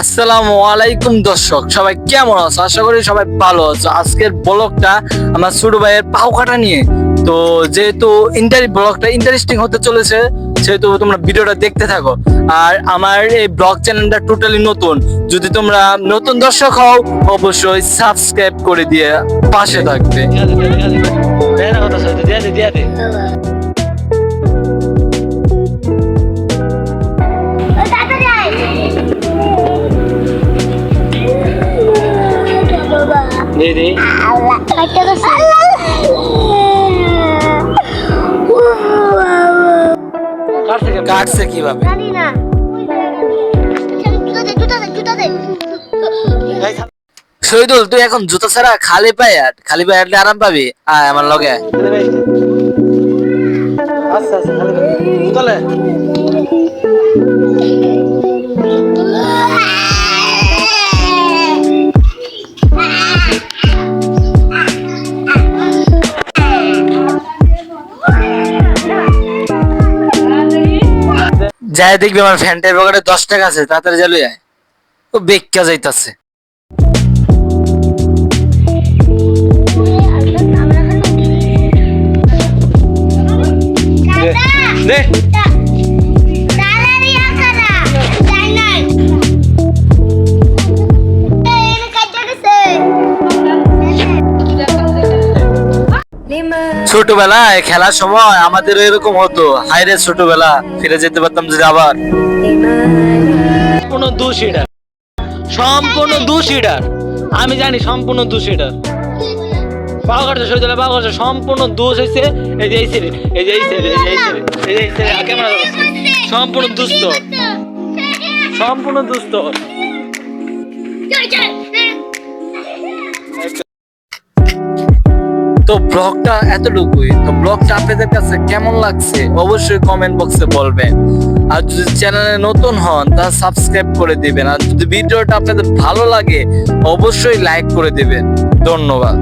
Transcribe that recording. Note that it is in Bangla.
আসসালামু আলাইকুম দর্শক, সবাই কেমন আছো? আশা করি সবাই ভালো আছো। আজকের ব্লগটা আমার ছোট ভাইয়ের পাও কাটা নিয়ে। তো যেহেতু ইন্টারি ব্লগটা ইন্টারেস্টিং হতে চলেছে সেহেতু তোমরা ভিডিওটা দেখতে থাকো। আর আমার এই ব্লগ চ্যানেলটা টোটালি নতুন। যদি তোমরা নতুন দর্শক হও অবশ্যই সাবস্ক্রাইব করে দিয়ে পাশে থাকবে। কাটছে কীভাবে? শহীদুল তুই এখন জুতো ছাড়া খালি পায়ে আট খালি পায়ে আটলে আরাম পাবি? আয় আমার লগে। আচ্ছা আচ্ছা যাই দেখবি আমার ফ্যানটার পকেটে দশ টাকা আছে তাড়াতাড়ি জ্বালিয়ে যায় ও বেকা যাইতাছে। ছোটবেলায় খেলার সময় আমাদের এরকম হতো। হাইরে ছোটবেলা ফিরে যেতে পারতাম যদি আবার। সম্পূর্ণ দুশিটার সম্পূর্ণ দুশিটার আমি জানি সম্পূর্ণ দুশিটার পাও কাটছে সই দিলে পাও সম্পূর্ণ দোষ হয়েছে এই যে এই ছেলে এই যে এই ছেলে এই যে এই ছেলে এই যে এই ছেলে ক্যামেরা সম্পূর্ণ দুস্থ। সম্পূর্ণ দুস্থ। তো ব্লগটা এতটুকুই। তো ব্লগটা আপনাদের কাছে কেমন লাগছে অবশ্যই কমেন্ট বক্সে বলবেন। আর যদি চ্যানেলে নতুন হন তা সাবস্ক্রাইব করে দিবেন। আর যদি ভিডিওটা আপনাদের ভালো লাগে, অবশ্যই লাইক করে দিবেন। ধন্যবাদ।